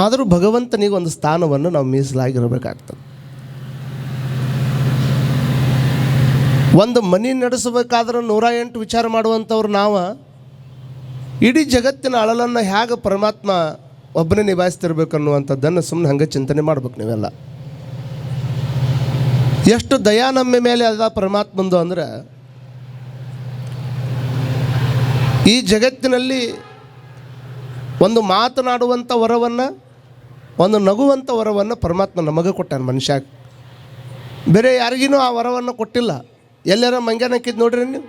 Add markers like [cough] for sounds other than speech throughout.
ಆದರೂ ಭಗವಂತನಿಗೆ ಒಂದು ಸ್ಥಾನವನ್ನು ನಾವು ಮೀಸಲಾಗಿರಬೇಕಾಗ್ತದೆ. ಒಂದು ಮನೆ ನಡೆಸಬೇಕಾದ್ರೆ ನೂರ ಎಂಟು ವಿಚಾರ ಮಾಡುವಂಥವ್ರು ನಾವು, ಇಡೀ ಜಗತ್ತಿನ ಅಳಲನ್ನು ಹೇಗೆ ಪರಮಾತ್ಮ ಒಬ್ಬನೇ ನಿಭಾಯಿಸ್ತಿರ್ಬೇಕು ಅನ್ನುವಂಥದ್ದನ್ನು ಸುಮ್ಮನೆ ಹಂಗೆ ಚಿಂತನೆ ಮಾಡ್ಬೇಕು ನೀವೆಲ್ಲ. ಎಷ್ಟು ದಯಾ ನಮ್ಮ ಮೇಲೆ ಅದ ಪರಮಾತ್ಮಂದು ಅಂದರೆ, ಈ ಜಗತ್ತಿನಲ್ಲಿ ಒಂದು ಮಾತನಾಡುವಂಥ ವರವನ್ನು, ಒಂದು ನಗುವಂಥ ವರವನ್ನು ಪರಮಾತ್ಮ ನಮಗೆ ಕೊಟ್ಟಾನ ಮನುಷ್ಯ. ಬೇರೆ ಯಾರಿಗೂ ಆ ವರವನ್ನು ಕೊಟ್ಟಿಲ್ಲ. ಎಲ್ಲಾರ ಮಂಗ್ಯಾನಕ್ಕಿದ್ದು ನೋಡ್ರಿ ನೀವು?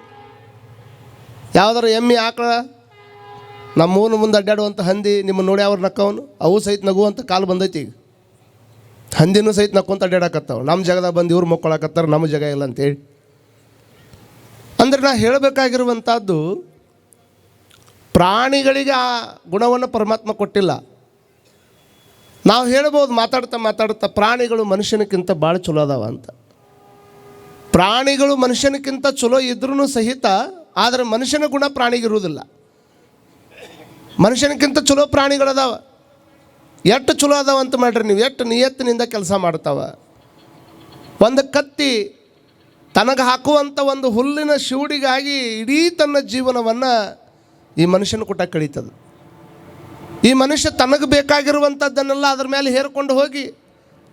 ಯಾವ್ದಾರ ಎಮ್ಮೆ ಆಕಳ, ನಮ್ಮ ಮೂಲ ಮುಂದೆ ಅಡ್ಡಾಡುವಂಥ ಹಂದಿ, ನಿಮ್ಮ ನೋಡಿ ಅವ್ರು ನಕ್ಕವನು, ಅವು ಸಹಿತ ನಗುವಂಥ ಕಾಲು ಬಂದೈತಿ ಈಗ. ಹಂದಿನೂ ಸಹಿತ ನಕ್ಕೊಂತ ಅಡ್ಡಾಡಕತ್ತಾವೆ ನಮ್ಮ ಜಾಗದಾಗ ಬಂದು ಇವ್ರು ಮಕ್ಕಳಾಕತ್ತಾರ, ನಮ್ಮ ಜಾಗ ಇಲ್ಲ ಅಂತೇಳಿ. ಅಂದ್ರೆ ನಾ ಹೇಳಬೇಕಾಗಿರುವಂಥದ್ದು ಪ್ರಾಣಿಗಳಿಗೆ ಆ ಗುಣವನ್ನು ಪರಮಾತ್ಮ ಕೊಟ್ಟಿಲ್ಲ. ನಾವು ಹೇಳ್ಬೋದು ಮಾತಾಡ್ತಾ ಮಾತಾಡ್ತಾ ಪ್ರಾಣಿಗಳು ಮನುಷ್ಯನಕ್ಕಿಂತ ಭಾಳ ಚಲೋ ಅದಾವ ಅಂತ. ಪ್ರಾಣಿಗಳು ಮನುಷ್ಯನಕ್ಕಿಂತ ಚಲೋ ಇದ್ರೂ ಸಹಿತ ಆದರೆ ಮನುಷ್ಯನ ಗುಣ ಪ್ರಾಣಿಗಿರುವುದಿಲ್ಲ ಮನುಷ್ಯನಕ್ಕಿಂತ ಚಲೋ ಪ್ರಾಣಿಗಳದಾವ. ಎಷ್ಟು ಚಲೋ ಅದಾವ ಅಂತ ಮಾಡ್ರಿ ನೀವು, ಎಷ್ಟು ನಿಯತ್ತಿನಿಂದ ಕೆಲಸ ಮಾಡ್ತಾವ. ಒಂದು ಕತ್ತಿ ತನಗೆ ಹಾಕುವಂಥ ಒಂದು ಹುಲ್ಲಿನ ಶಿವಡಿಗಾಗಿ ಇಡೀ ತನ್ನ ಜೀವನವನ್ನು ಈ ಮನುಷ್ಯನ ಕೊಟ್ಟ ಕಳೀತದೆ. ಈ ಮನುಷ್ಯ ತನಗೆ ಬೇಕಾಗಿರುವಂಥದ್ದನ್ನೆಲ್ಲ ಅದ್ರ ಮೇಲೆ ಹೇರ್ಕೊಂಡು ಹೋಗಿ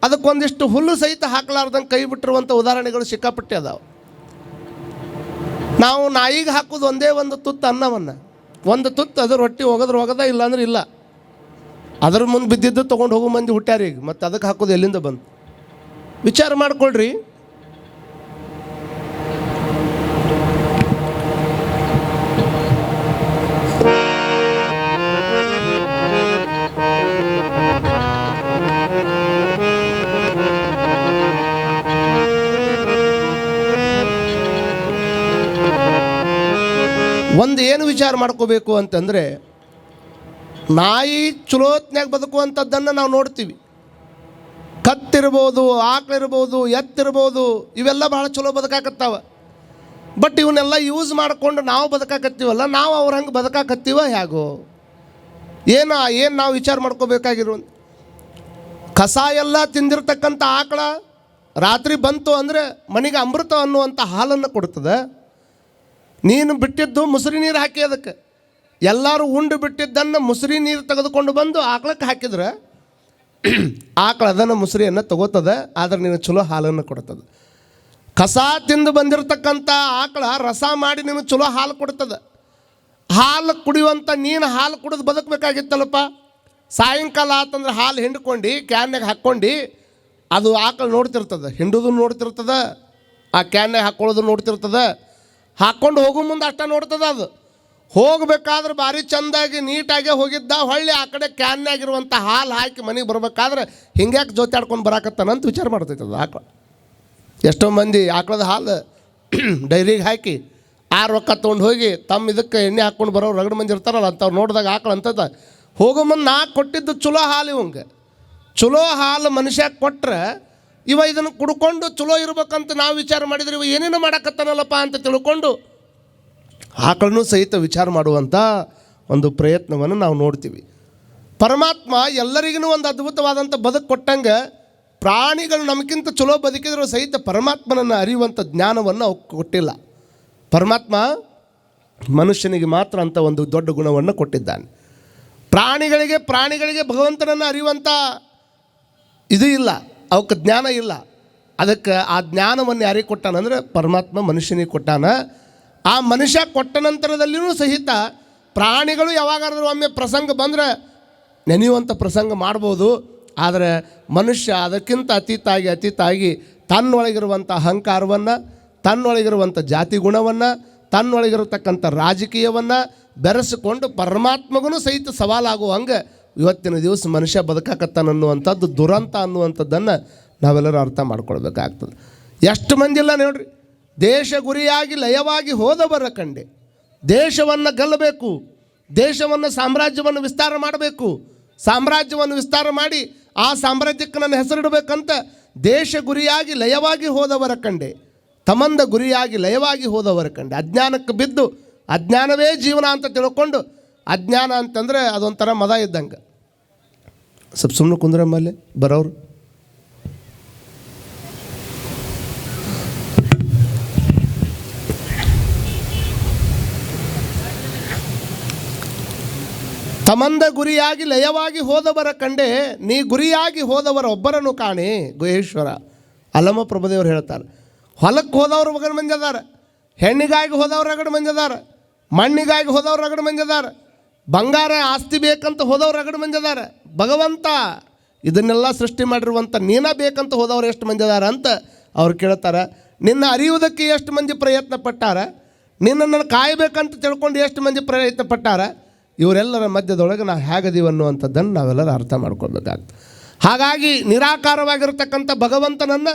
ಅದಕ್ಕೊಂದಿಷ್ಟು ಹುಲ್ಲು ಸಹಿತ ಹಾಕಲಾರ್ದಂಗೆ ಕೈ ಬಿಟ್ಟಿರುವಂಥ ಉದಾಹರಣೆಗಳು ಸಿಕ್ಕಾಪಟ್ಟೆ ಅದಾವೆ. ನಾವು ನಾಯಿಗೆ ಹಾಕೋದು ಒಂದೇ ಒಂದು ತುತ್ತು ಅನ್ನವನ್ನು. ಒಂದು ತುತ್ತು ಅದ್ರ ರೊಟ್ಟಿ ಹೋಗೋದ್ರ ಹೋಗದ ಇಲ್ಲ ಅಂದ್ರೆ ಇಲ್ಲ. ಅದ್ರ ಮುಂದೆ ಬಿದ್ದಿದ್ದು ತೊಗೊಂಡು ಹೋಗೋ ಮಂದಿ ಹುಟ್ಟ್ಯಾರೀಗ ಮತ್ತು ಅದಕ್ಕೆ ಹಾಕೋದು ಎಲ್ಲಿಂದ ಬಂತು ವಿಚಾರ ಮಾಡ್ಕೊಳ್ರಿ. ಒಂದು ಏನು ವಿಚಾರ ಮಾಡ್ಕೋಬೇಕು ಅಂತಂದರೆ, ನಾಯಿ ಚಲೋತ್ನಾಗ ಬದುಕುವಂಥದ್ದನ್ನು ನಾವು ನೋಡ್ತೀವಿ. ಕತ್ತಿರ್ಬೋದು, ಆಕಳಿರ್ಬೋದು, ಎತ್ತಿರ್ಬೋದು, ಇವೆಲ್ಲ ಭಾಳ ಚಲೋ ಬದುಕಾಕತ್ತಾವ. ಬಟ್ ಇವನ್ನೆಲ್ಲ ಯೂಸ್ ಮಾಡಿಕೊಂಡು ನಾವು ಬದುಕಾಕತ್ತೀವಲ್ಲ, ನಾವು ಅವ್ರ ಹಂಗೆ ಬದುಕಾಕತ್ತೀವ ಹೇಗೋ? ಏನು ಏನು ನಾವು ವಿಚಾರ ಮಾಡ್ಕೋಬೇಕಾಗಿರೋ? ಕಸ ಎಲ್ಲ ತಿಂದಿರ್ತಕ್ಕಂಥ ಆಕಳ ರಾತ್ರಿ ಬಂತು ಅಂದರೆ ಮನೆಗೆ ಅಮೃತ ಅನ್ನುವಂಥ ಹಾಲನ್ನು ಕೊಡ್ತದೆ. ನೀನು ಬಿಟ್ಟಿದ್ದು ಮುಸುರಿ ನೀರು ಹಾಕಿ ಅದಕ್ಕೆ. ಎಲ್ಲರೂ ಉಂಡು ಬಿಟ್ಟಿದ್ದನ್ನು ಮುಸುರಿ ನೀರು ತೆಗೆದುಕೊಂಡು ಬಂದು ಆಕಳಕ್ಕೆ ಹಾಕಿದ್ರೆ [clears throat] ಆಕಳ ಅದನ್ನು ಮುಸುರಿಯನ್ನು ತಗೋತದೆ, ಆದರೆ ನೀನು ಚಲೋ ಹಾಲನ್ನು ಕೊಡ್ತದೆ. ಕಸ ತಿಂದು ಬಂದಿರತಕ್ಕಂಥ ಆಕಳ ರಸ ಮಾಡಿ ನಿಮಗೆ ಚಲೋ ಹಾಲು ಕೊಡ್ತದೆ. ಹಾಲು ಕುಡಿಯುವಂಥ ನೀನು ಹಾಲು ಕುಡಿದು ಬದುಕಬೇಕಾಗಿತ್ತಲ್ಲಪ್ಪ. ಸಾಯಂಕಾಲ ಆತಂದ್ರೆ ಹಾಲು ಹಿಂಡ್ಕೊಂಡು, ಕ್ಯಾನ್ಯಾಗ ಹಾಕ್ಕೊಂಡು ಅದು ಆಕಳು ನೋಡ್ತಿರ್ತದೆ. ಹಿಂಡೋದು ನೋಡ್ತಿರ್ತದೆ, ಆ ಕ್ಯಾನ್ಯಾಗ ಹಾಕ್ಕೊಳ್ಳೋದು ನೋಡ್ತಿರ್ತದೆ. ಹಾಕ್ಕೊಂಡು ಹೋಗೋ ಮುಂದೆ ಅಷ್ಟ ನೋಡ್ತದ ಅದು. ಹೋಗಬೇಕಾದ್ರೆ ಭಾರಿ ಚಂದಾಗಿ, ನೀಟಾಗೆ ಹೋಗಿದ್ದ ಹೊಳ್ಳಿ, ಆ ಕಡೆ ಕ್ಯಾನ್ನಾಗಿರುವಂಥ ಹಾಲು ಹಾಕಿ ಮನೆಗೆ ಬರಬೇಕಾದ್ರೆ ಹಿಂಗ್ಯಾಕೆ ಜೊತೆಯಾಡ್ಕೊಂಡು ಬರಾಕತ್ತಾನಂತ ವಿಚಾರ ಮಾಡ್ತೈತೆ ಅದು ಆಕಳ. ಎಷ್ಟೋ ಮಂದಿ ಆಕಳದ ಹಾಲು [clears throat] ಡೈರಿಗೆ ಹಾಕಿ, ಆ ರೊಕ್ಕ ತೊಗೊಂಡು ಹೋಗಿ ತಮ್ಮ ಇದಕ್ಕೆ ಎಣ್ಣೆ ಹಾಕ್ಕೊಂಡು ಬರೋರು ರಗಡ ಮಂದಿ ಇರ್ತಾರಲ್ಲ ಅಂಥವ್ರು ನೋಡಿದಾಗ ಆಕಳ ಅಂತದ. ಹೋಗೋ ಮುಂದೆ ನಾ ಕೊಟ್ಟಿದ್ದು ಚಲೋ ಹಾಲು ಇವಂಗೆ. ಚಲೋ ಹಾಲು ಮನುಷ್ಯ ಕೊಟ್ರೆ ಇವ ಇದನ್ನು ಕುಡ್ಕೊಂಡು ಚಲೋ ಇರ್ಬೇಕಂತ ನಾವು ವಿಚಾರ ಮಾಡಿದ್ರೆ ಇವ ಏನೇನು ಮಾಡಕತ್ತಾನಲ್ಲಪ್ಪ ಅಂತ ತಿಳ್ಕೊಂಡು ಆಕಳನ್ನು ಸಹಿತ ವಿಚಾರ ಮಾಡುವಂಥ ಒಂದು ಪ್ರಯತ್ನವನ್ನು ನಾವು ನೋಡ್ತೀವಿ. ಪರಮಾತ್ಮ ಎಲ್ಲರಿಗೂ ಒಂದು ಅದ್ಭುತವಾದಂಥ ಬದುಕು ಕೊಟ್ಟಂಗೆ ಪ್ರಾಣಿಗಳು ನಮಗಿಂತ ಚಲೋ ಬದುಕಿದ್ರು ಸಹಿತ ಪರಮಾತ್ಮನನ್ನು ಅರಿಯುವಂಥ ಜ್ಞಾನವನ್ನು ಅವು ಕೊಟ್ಟಿಲ್ಲ. ಪರಮಾತ್ಮ ಮನುಷ್ಯನಿಗೆ ಮಾತ್ರ ಅಂತ ಒಂದು ದೊಡ್ಡ ಗುಣವನ್ನು ಕೊಟ್ಟಿದ್ದಾನೆ. ಪ್ರಾಣಿಗಳಿಗೆ ಪ್ರಾಣಿಗಳಿಗೆ ಭಗವಂತನನ್ನು ಅರಿಯುವಂಥ ಇದು ಇಲ್ಲ. ಅವಕ್ಕೆ ಜ್ಞಾನ ಇಲ್ಲ. ಅದಕ್ಕೆ ಆ ಜ್ಞಾನವನ್ನು ಯಾರಿಗೆ ಕೊಟ್ಟಾನಂದ್ರೆ ಪರಮಾತ್ಮ ಮನುಷ್ಯನಿಗೆ ಕೊಟ್ಟಾನ. ಆ ಮನುಷ್ಯ ಕೊಟ್ಟ ನಂತರದಲ್ಲಿಯೂ ಸಹಿತ ಪ್ರಾಣಿಗಳು ಯಾವಾಗಾದರೂ ಒಮ್ಮೆ ಪ್ರಸಂಗ ಬಂದರೆ ನೆನೆಯುವಂಥ ಪ್ರಸಂಗ ಮಾಡ್ಬೋದು. ಆದರೆ ಮನುಷ್ಯ ಅದಕ್ಕಿಂತ ಅತೀತಾಗಿ ಅತೀತಾಗಿ ತನ್ನೊಳಗಿರುವಂಥ ಅಹಂಕಾರವನ್ನು, ತನ್ನೊಳಗಿರುವಂಥ ಜಾತಿ ಗುಣವನ್ನು, ತನ್ನೊಳಗಿರತಕ್ಕಂಥ ರಾಜಕೀಯವನ್ನು ಬೆರೆಸಿಕೊಂಡು ಪರಮಾತ್ಮಗೂ ಸಹಿತ ಸವಾಲಾಗುವ ಹಂಗೆ ಇವತ್ತಿನ ದಿವಸ ಮನುಷ್ಯ ಬದುಕಾಕತ್ತಾನನ್ನುವಂಥದ್ದು ದುರಂತ ಅನ್ನುವಂಥದ್ದನ್ನು ನಾವೆಲ್ಲರೂ ಅರ್ಥ ಮಾಡ್ಕೊಳ್ಬೇಕಾಗ್ತದೆ. ಎಷ್ಟು ಮಂದಿ ಇಲ್ಲ ನೋಡ್ರಿ? ದೇಶ ಗುರಿಯಾಗಿ, ಲಯವಾಗಿ ಹೋದವರ ಕಂಡೆ. ದೇಶವನ್ನು ಗೆಲ್ಲಬೇಕು. ದೇಶವನ್ನು ಸಾಮ್ರಾಜ್ಯವನ್ನು ವಿಸ್ತಾರ ಮಾಡಬೇಕು. ಸಾಮ್ರಾಜ್ಯವನ್ನು ವಿಸ್ತಾರ ಮಾಡಿ, ಆ ಸಾಮ್ರಾಜ್ಯಕ್ಕೆ ನನ್ನ ಹೆಸರಿಡಬೇಕಂತ ದೇಶ ಗುರಿಯಾಗಿ, ಲಯವಾಗಿ ಹೋದವರ ಕಂಡೆ. ತಮಂದ ಗುರಿಯಾಗಿ, ಲಯವಾಗಿ ಹೋದವರ ಕಂಡೆ. ಅಜ್ಞಾನಕ್ಕೆ ಬಿದ್ದು, ಅಜ್ಞಾನವೇ ಜೀವನ ಅಂತ ತಿಳ್ಕೊಂಡು, ಅಜ್ಞಾನ ಅಂತಂದರೆ ಅದೊಂಥರ ಮದ ಇದ್ದಂಗೆ. ಸ್ವಲ್ಪ ಸುಮ್ಮನೆ ಮಲೆ ಬರೋರು. ತಮಂದ ಗುರಿಯಾಗಿ ಲಯವಾಗಿ ಹೋದವರ ಕಂಡೆ, ನೀ ಗುರಿಯಾಗಿ ಹೋದವರ ಒಬ್ಬರನ್ನು ಕಾಣಿ, ಗುಹೇಶ್ವರ. ಅಲ್ಲಮ್ಮ ಪ್ರಭುದೇವರು ಹೇಳ್ತಾರೆ ಹೊಲಕ್ಕೆ ಹೋದವ್ರು ಮಗನ ಮಂದಿ ಹೆಣ್ಣಿಗಾಗಿ ಹೋದವ್ರು ರಗಡ ಮಂದಿ ಮಣ್ಣಿಗಾಗಿ ಹೋದವ್ರು ರಗಡ ಮಂದಿ ಅದಾರ ಬಂಗಾರ ಆಸ್ತಿ ಬೇಕಂತ ಹೋದವ್ರು ರಗಡ ಮಂದಿ ಭಗವಂತ ಇದನ್ನೆಲ್ಲ ಸೃಷ್ಟಿ ಮಾಡಿರುವಂಥ ನೀನ ಬೇಕಂತ ಹೋದವ್ರು ಎಷ್ಟು ಮಂದಿ ಅದಾರ ಅಂತ ಅವ್ರು ಕೇಳ್ತಾರೆ. ನಿನ್ನ ಅರಿಯುವುದಕ್ಕೆ ಎಷ್ಟು ಮಂದಿ ಪ್ರಯತ್ನ ಪಟ್ಟಾರ ನಿನ್ನನ್ನು ಕಾಯಬೇಕಂತ ತಿಳ್ಕೊಂಡು ಎಷ್ಟು ಮಂದಿ ಪ್ರಯತ್ನ ಪಟ್ಟಾರ ಇವರೆಲ್ಲರ ಮಧ್ಯದೊಳಗೆ ನಾವು ಹೇಗದೀವಿ ಅನ್ನುವಂಥದ್ದನ್ನು ನಾವೆಲ್ಲರೂ ಅರ್ಥ ಮಾಡ್ಕೊಳ್ಬೇಕಾಗ್ತದೆ. ಹಾಗಾಗಿ ನಿರಾಕಾರವಾಗಿರ್ತಕ್ಕಂಥ ಭಗವಂತನನ್ನು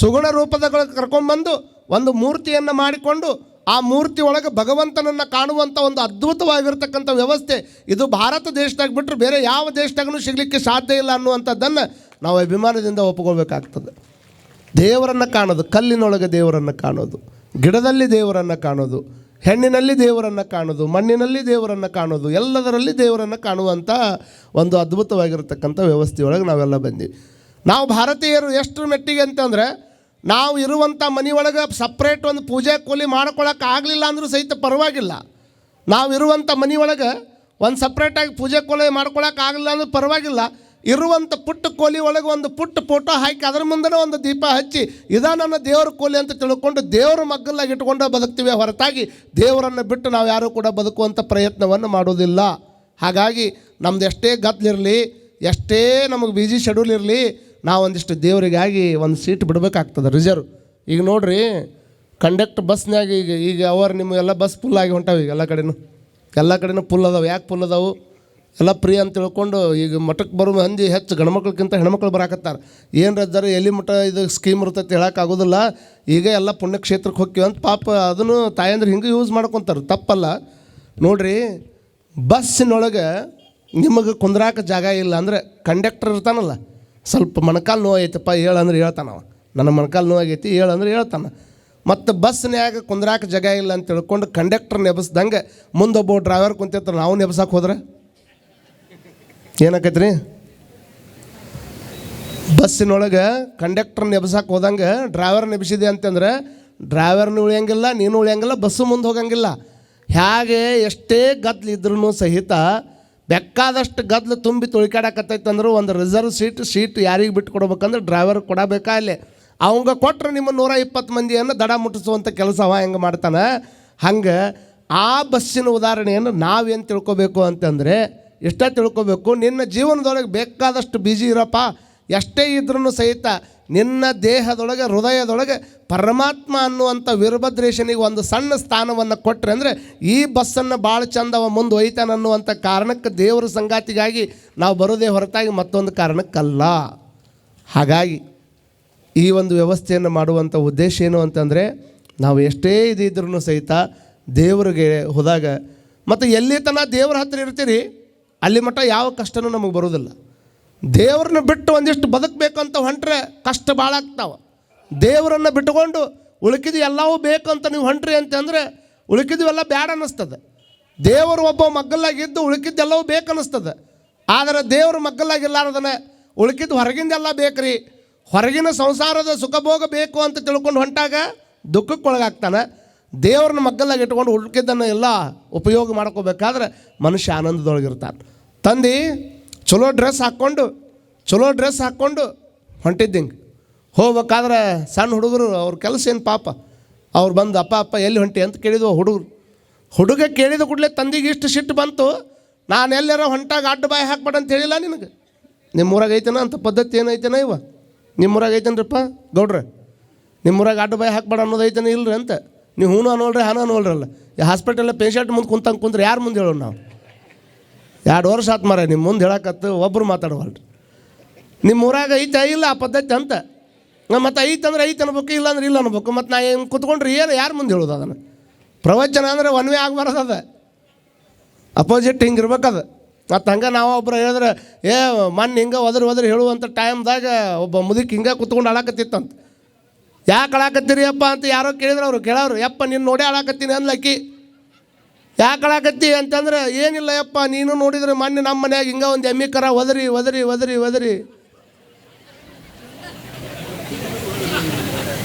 ಸುಗುಣ ರೂಪದಗಳು ಕರ್ಕೊಂಡ್ಬಂದು ಒಂದು ಮೂರ್ತಿಯನ್ನು ಮಾಡಿಕೊಂಡು ಆ ಮೂರ್ತಿ ಒಳಗೆ ಭಗವಂತನನ್ನು ಕಾಣುವಂಥ ಒಂದು ಅದ್ಭುತವಾಗಿರ್ತಕ್ಕಂಥ ವ್ಯವಸ್ಥೆ. ಇದು ಭಾರತ ದೇಶದಾಗ ಬಿಟ್ಟರೆ ಬೇರೆ ಯಾವ ದೇಶದಾಗೂ ಸಿಗಲಿಕ್ಕೆ ಸಾಧ್ಯ ಇಲ್ಲ ಅನ್ನುವಂಥದ್ದನ್ನು ನಾವು ಅಭಿಮಾನದಿಂದ ಒಪ್ಕೊಳ್ಬೇಕಾಗ್ತದೆ. ದೇವರನ್ನು ಕಾಣೋದು, ಕಲ್ಲಿನೊಳಗೆ ದೇವರನ್ನು ಕಾಣೋದು, ಗಿಡದಲ್ಲಿ ದೇವರನ್ನು ಕಾಣೋದು, ಹೆಣ್ಣಿನಲ್ಲಿ ದೇವರನ್ನು ಕಾಣೋದು, ಮಣ್ಣಿನಲ್ಲಿ ದೇವರನ್ನು ಕಾಣೋದು, ಎಲ್ಲದರಲ್ಲಿ ದೇವರನ್ನು ಕಾಣುವಂಥ ಒಂದು ಅದ್ಭುತವಾಗಿರತಕ್ಕಂಥ ವ್ಯವಸ್ಥೆಯೊಳಗೆ ನಾವೆಲ್ಲ ಬಂದೀವಿ. ನಾವು ಭಾರತೀಯರು ಎಷ್ಟು ಮೆಟ್ಟಿಗೆ ಅಂತಂದರೆ ನಾವು ಇರುವಂಥ ಮನೆಯೊಳಗೆ ಸಪ್ರೇಟ್ ಒಂದು ಪೂಜೆ ಕೂಲಿ ಮಾಡ್ಕೊಳಕ್ಕೆ ಆಗಲಿಲ್ಲ ಅಂದರೂ ಸಹಿತ ಪರವಾಗಿಲ್ಲ. ನಾವು ಇರುವಂಥ ಮನೆಯೊಳಗೆ ಒಂದು ಸಪ್ರೇಟಾಗಿ ಪೂಜೆ ಕೋಲಿ ಮಾಡ್ಕೊಳಕ್ಕೆ ಆಗಲಿಲ್ಲ ಅಂದ್ರೆ ಪರವಾಗಿಲ್ಲ. ಇರುವಂಥ ಪುಟ್ಟ ಕೋಲಿ ಒಳಗೆ ಒಂದು ಪುಟ್ಟ ಫೋಟೋ ಹಾಕಿ ಅದ್ರ ಮುಂದೆ ಒಂದು ದೀಪ ಹಚ್ಚಿ, ಇದಾ ನನ್ನ ದೇವ್ರ ಕೋಲಿ ಅಂತ ತಿಳ್ಕೊಂಡು ದೇವ್ರ ಮಗ್ಗಲಾಗಿ ಇಟ್ಕೊಂಡು ಬದುಕ್ತೀವಿ ಹೊರತಾಗಿ ದೇವರನ್ನು ಬಿಟ್ಟು ನಾವು ಯಾರೂ ಕೂಡ ಬದುಕುವಂಥ ಪ್ರಯತ್ನವನ್ನು ಮಾಡೋದಿಲ್ಲ ಹಾಗಾಗಿ ನಮ್ದು ಎಷ್ಟೇ ಗದ್ದಲಿರಲಿ, ಎಷ್ಟೇ ನಮಗೆ ಬಿಜಿ ಶೆಡ್ಯೂಲ್ ಇರಲಿ ನಾವು ಒಂದಿಷ್ಟು ದೇವರಿಗಾಗಿ ಒಂದು ಸೀಟ್ ಬಿಡಬೇಕಾಗ್ತದೆ ರಿಸರ್ವ್. ಈಗ ನೋಡ್ರಿ ಕಂಡಕ್ಟ್ ಬಸ್ನಾಗ ಈಗ ಈಗ ಅವರ್ ನಿಮಗೆಲ್ಲ ಬಸ್ ಫುಲ್ ಆಗಿ ಹೊಂಟಾವ ಈಗ ಎಲ್ಲ ಕಡೆನೂ. ಎಲ್ಲ ಕಡೆನೂ ಫುಲ್ ಅದಾವೆ, ಯಾಕೆ ಫುಲ್ ಅದಾವು? ಎಲ್ಲ ಫ್ರೀ ಅಂತ ತಿಳ್ಕೊಂಡು ಈಗ ಮಠಕ್ಕೆ ಬರೋ ಮಂದಿ ಹೆಚ್ಚು ಗಂಡ್ಮಕ್ಳಿಗಿಂತ ಹೆಣ್ಮಕ್ಳು ಬರಾಕತ್ತಾರೆ. ಏನು ರಜ್ಜಾರ ಎಲ್ಲಿ ಮಠ ಇದು ಸ್ಕೀಮ್ ಇರ್ತೈತೆ ಹೇಳೋಕ್ಕಾಗೋದಿಲ್ಲ ಈಗ ಎಲ್ಲ ಪುಣ್ಯಕ್ಷೇತ್ರಕ್ಕೆ ಹೋಗ್ತೀವಿ ಅಂತ ಪಾಪ ಅದನ್ನು ತಾಯಂದ್ರೆ ಹಿಂಗೆ ಯೂಸ್ ಮಾಡ್ಕೊತಾರೆ. ತಪ್ಪಲ್ಲ. ನೋಡ್ರಿ ಬಸ್ಸಿನೊಳಗೆ ನಿಮಗೆ ಕುಂದ್ರಾಕ ಜಾಗ ಇಲ್ಲ ಅಂದರೆ ಕಂಡಕ್ಟರ್ ಇರ್ತಾನಲ್ಲ. ಸ್ವಲ್ಪ ಮೊಣಕಾಲು ನೋವು ಐತಪ್ಪ ಹೇಳಂದ್ರೆ ಹೇಳ್ತಾನವ ನನ್ನ ಮೊಣಕಾಲು ನೋವಾಗೈತಿ ಹೇಳಂದ್ರೆ ಹೇಳ್ತಾನೆ. ಮತ್ತು ಬಸ್ನ್ಯಾಗ ಕುಂದ್ರಾಕ ಜಾಗ ಇಲ್ಲ ಅಂತ ತಿಳ್ಕೊಂಡು ಕಂಡಕ್ಟರ್ ನೆಬಸ್ದಂಗೆ ಮುಂದೊಬ್ಬ ಡ್ರೈವರ್ ಕುಂತಿರ್ತಾನೆ ನಾವು ನೆಬಸಕ್ಕೆ ಹೋದ್ರೆ? ಏನಾಕೈತ್ರಿ? ಬಸ್ಸಿನೊಳಗೆ ಕಂಡಕ್ಟರ್ ನೆಬಸಕ್ಕೆ ಹೋದಂಗೆ ಡ್ರೈವರ್ ನೆಬಸಿದೆ ಅಂತಂದ್ರೆ ಡ್ರೈವರ್ನು ಉಳಿಯಂಗಿಲ್ಲ, ನೀನು ಉಳಿಯಂಗಿಲ್ಲ ಬಸ್ಸು ಮುಂದೆ ಹೋಗಂಗಿಲ್ಲ. ಹೇಗೆ ಎಷ್ಟೇ ಗದ್ದಲಿದ್ರೂ ಸಹಿತ ಬೇಕಾದಷ್ಟು ಗದ್ಲು ತುಂಬಿ ತುಳಿಕಾಡಕತ್ತೈತೆ ಅಂದ್ರೆ ಒಂದು ರಿಸರ್ವ್ ಸೀಟ್ ಸೀಟ್ ಯಾರಿಗೆ ಬಿಟ್ಟು ಕೊಡ್ಬೇಕಂದ್ರೆ ಡ್ರೈವರ್ ಕೊಡಬೇಕಾ ಅಲ್ಲಿ ಅವಂಗ ಕೊಟ್ಟರೆ ನಿಮ್ಮ ನೂರ ಇಪ್ಪತ್ತು ಮಂದಿಯನ್ನು ದಡ ಮುಟ್ಟಿಸುವಂಥ ಕೆಲಸ ಅವ ಹೆಂಗೆ ಮಾಡ್ತಾನೆ? ಹಂಗೆ ಆ ಬಸ್ಸಿನ ಉದಾಹರಣೆಯನ್ನು ನಾವೇನು ತಿಳ್ಕೊಬೇಕು ಅಂತಂದರೆ, ಎಷ್ಟೇ ತಿಳ್ಕೊಬೇಕು, ನಿನ್ನ ಜೀವನದೊಳಗೆ ಬೇಕಾದಷ್ಟು ಬ್ಯುಸಿ ಇರಪ್ಪ. ಎಷ್ಟೇ ಇದ್ರೂ ಸಹಿತ ನಿನ್ನ ದೇಹದೊಳಗೆ, ಹೃದಯದೊಳಗೆ ಪರಮಾತ್ಮ ಅನ್ನುವಂಥ ವೀರಭದ್ರೇಶನಿಗೆ ಒಂದು ಸಣ್ಣ ಸ್ಥಾನವನ್ನು ಕೊಟ್ಟರೆ ಅಂದರೆ ಈ ಬಸ್ಸನ್ನು ಭಾಳ ಚಂದವ ಮುಂದೆ ಒಯ್ತಾನೆ ಅನ್ನುವಂಥ ಕಾರಣಕ್ಕೆ ದೇವರ ಸಂಗಾತಿಗಾಗಿ ನಾವು ಬರೋದೇ ಹೊರತಾಗಿ ಮತ್ತೊಂದು ಕಾರಣಕ್ಕಲ್ಲ. ಹಾಗಾಗಿ ಈ ಒಂದು ವ್ಯವಸ್ಥೆಯನ್ನು ಮಾಡುವಂಥ ಉದ್ದೇಶ ಏನು ಅಂತಂದರೆ ನಾವು ಎಷ್ಟೇ ಇದಿದ್ರೂ ಸಹಿತ ದೇವರಿಗೆ ಹೋದಾಗ ಮತ್ತು ಎಲ್ಲಿ ತನಕ ದೇವ್ರ ಹತ್ರ ಇರ್ತೀರಿ, ಅಲ್ಲಿ ಮಟ್ಟ ಯಾವ ಕಷ್ಟನೂ ನಮಗೆ ಬರೋದಿಲ್ಲ ದೇವ್ರನ್ನ ಬಿಟ್ಟು ಒಂದಿಷ್ಟು ಬದುಕಬೇಕಂತ ಹೊಂಟ್ರೆ ಕಷ್ಟ ಭಾಳ ಆಗ್ತಾವೆ. ದೇವರನ್ನು ಬಿಟ್ಟುಕೊಂಡು ಉಳುಕಿದ ಎಲ್ಲವೂ ಬೇಕು ಅಂತ ನೀವು ಹೊಂಟ್ರಿ ಅಂತಂದರೆ ಉಳುಕಿದ್ವೆಲ್ಲ ಬ್ಯಾಡ ಅನ್ನಿಸ್ತದೆ. ದೇವರು ಒಬ್ಬ ಮಗ್ಗಲಾಗಿದ್ದು ಉಳುಕಿದ್ದೆಲ್ಲವೂ ಬೇಕು ಅನ್ನಿಸ್ತದೆ. ಆದರೆ ದೇವರು ಮಗ್ಗಲಾಗಿಲ್ಲಾರದನ್ನ ಉಳುಕಿದ್ದು ಹೊರಗಿಂದೆಲ್ಲ ಬೇಕ್ರಿ. ಹೊರಗಿನ ಸಂಸಾರದ ಸುಖಭೋಗ ಬೇಕು ಅಂತ ತಿಳ್ಕೊಂಡು ಹೊಂಟಾಗ ದುಃಖಕ್ಕೊಳಗಾಗ್ತಾನೆ ದೇವ್ರನ್ನ ಮಗ್ಗಲಾಗಿ ಇಟ್ಕೊಂಡು ಉಳ್ಕಿದ್ದನ್ನು ಎಲ್ಲ ಉಪಯೋಗ ಮಾಡ್ಕೋಬೇಕಾದ್ರೆ ಮನುಷ್ಯ ಆನಂದದೊಳಗಿರ್ತಾನೆ. ತಂದು ಚಲೋ ಡ್ರೆಸ್ ಹಾಕ್ಕೊಂಡು, ಚಲೋ ಡ್ರೆಸ್ ಹಾಕ್ಕೊಂಡು ಹೊಂಟಿದ್ದಿಂಗೆ. ಹೋಗ್ಬೇಕಾದ್ರೆ ಸಣ್ಣ ಹುಡುಗರು, ಅವ್ರ ಕೆಲಸ ಏನು ಪಾಪ? ಅವ್ರು ಬಂದು, ಅಪ್ಪ ಅಪ್ಪ, ಎಲ್ಲಿ ಹೊಂಟಿ? ಅಂತ ಕೇಳಿದ್ವು ಹುಡುಗರು. ಹುಡುಗ ಕೇಳಿದ ಕೂಡಲೇ ತಂದಿಗೆ ಇಷ್ಟು ಸಿಟ್ಟು ಬಂತು, ನಾನು ಎಲ್ಲಾರ ಹೊಂಟಾಗ ಅಡ್ಡ ಬಾಯಿ ಹಾಕ್ಬೇಡ ಅಂತ ಹೇಳಿಲ್ಲ ನಿನಗೆ? ನಿಮ್ಮೂರಾಗ ಐತನ ಅಂತ ಪದ್ಧತಿ ಏನೈತನ ಇವ? ನಿಮ್ಮೂರಾಗ ಐತೇನ್ರಪ್ಪ ಗೌಡ್ರೆ? ನಿಮ್ಮೂರಾಗ ಅಡ್ಡ ಬಾಯಿ ಹಾಕ್ಬೇಡ ಅನ್ನೋದು ಐತೇನ ಇಲ್ರಿ ಅಂತ? ನೀವು ಹೂನು ನೋಡ್ರಿ, ಹಾನ ನೋಡ್ರಲ್ಲ? ಈ ಹಾಸ್ಪಿಟಲ್ ಪೇಷಂಟ್ ಮುಂದೆ ಕುಂತಂಗೆ ಕುಂದ್ರೆ ಯಾರು ಮುಂದೆ ಹೇಳೋಣ ನಾವು? ಎರಡು ವರ್ಷ ಆತ್ ಮರ ನಿಮ್ಮ ಮುಂದೆ ಹೇಳಕತ್ತು ಒಬ್ಬರು ಮಾತಾಡವಲ್ರಿ. ನಿಮ್ಮ ಊರಾಗ ಐತೆ, ಇಲ್ಲ, ಆ ಪದ್ಧತಿ ಅಂತ. ಮತ್ತು ಐತೆ ಅಂದ್ರೆ ಐತೆ ಅನ್ಬೇಕು, ಇಲ್ಲ ಅಂದ್ರೆ ಇಲ್ಲ ಅನ್ಬೇಕು. ಮತ್ತು ನಾ ಏನು ಕುತ್ಕೊಂಡ್ರಿ ಏನು, ಯಾರು ಮುಂದೆ ಹೇಳೋದು ಅದನ್ನು? ಪ್ರವಚನ ಅಂದ್ರೆ ಒನ್ ವೇ ಆಗಬಾರ್ದು ಅದು. ಅಪೋಸಿಟ್ ಹಿಂಗೆ ಇರ್ಬೇಕದು. ಮತ್ತು ಹಂಗೆ ನಾವು ಒಬ್ರು ಹೇಳಿದ್ರೆ, ಏ ಮಣ್ಣು ಹಿಂಗೆ ಒದ್ರ ಒದ್ರ ಹೇಳುವಂಥ ಟೈಮ್ದಾಗ ಒಬ್ಬ ಮುದುಕ್ ಹಿಂಗೆ ಕುತ್ಕೊಂಡು ಅಳಾಕತ್ತಿತ್ತಂತ ಯಾಕೆ ಅಳಾಕತ್ತೀರಿ ಅಪ್ಪ ಅಂತ ಯಾರೋ ಕೇಳಿದ್ರೆ, ಅವರು ಕೇಳೋರು, ಯಪ್ಪ, ನೀನು ನೋಡಿ ಅಳಾಕತ್ತೀನಿ ಅನ್ಲಕ್ಕಿ ಯಾಕೆ ಅಳಾಕತ್ತಿ ಅಂತಂದ್ರೆ ಏನಿಲ್ಲ ಯಪ್ಪ ನೀನು ನೋಡಿದ್ರೆ ಮೊನ್ನೆ ನಮ್ಮ ಮನ್ಯಾಗ ಹಿಂಗ ಒಂದು ಎಮ್ಮಿ ಕರ ಒದರಿ ಒದರಿ ಒದರಿ ಒದರಿ.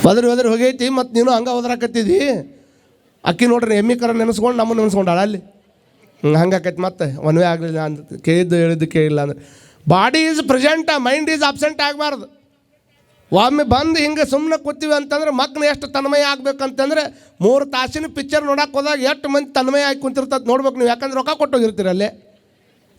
ಒದರಿ ಒದರಿ ಹೋಗೈತಿ, ಮತ್ತು ನೀನು ಹಂಗೆ ಒದರಾಕತ್ತಿದ್ದಿ ಅಕ್ಕಿ ನೋಡ್ರಿ, ಎಮ್ಮಿ ಕರ ನೆನೆಸ್ಕೊಂಡು ನಮ್ಮ ನೆನೆಸ್ಕೊಂಡಾಳ ಅಲ್ಲಿ. ಹ್ಞೂ ಹಂಗಾಕೈತಿ ಮತ್ತೆ, ಒನ್ವೇ ಆಗಲಿಲ್ಲ ಅಂತ ಕೇಳಿದ್ದು, ಹೇಳಿದ್ದು ಕೇಳಿಲ್ಲ ಅಂದ್ರೆ. Body is present mind is absent ಆಗಬಾರ್ದು. ಒಮ್ಮೆ ಬಂದು ಹಿಂಗೆ ಸುಮ್ಮನೆ ಕೂತೀವಿ ಅಂತಂದ್ರೆ ಮಕ್ಕಳು ಎಷ್ಟು ತನ್ಮಯ ಆಗ್ಬೇಕಂತಂದ್ರೆ ಮೂರು ತಾಸಿನ ಪಿಕ್ಚರ್ ನೋಡಕ್ಕೆ ಹೋದಾಗ ಎಷ್ಟು ಮಂದಿ ತನ್ಮಯ ಆಗಿ ಕುಂತಿರ್ತದೆ ನೋಡ್ಬೇಕು ನೀವು. ಯಾಕಂದ್ರೆ ರೊಕ್ಕ ಕೊಟ್ಟೋಗಿರ್ತೀರಲ್ಲಿ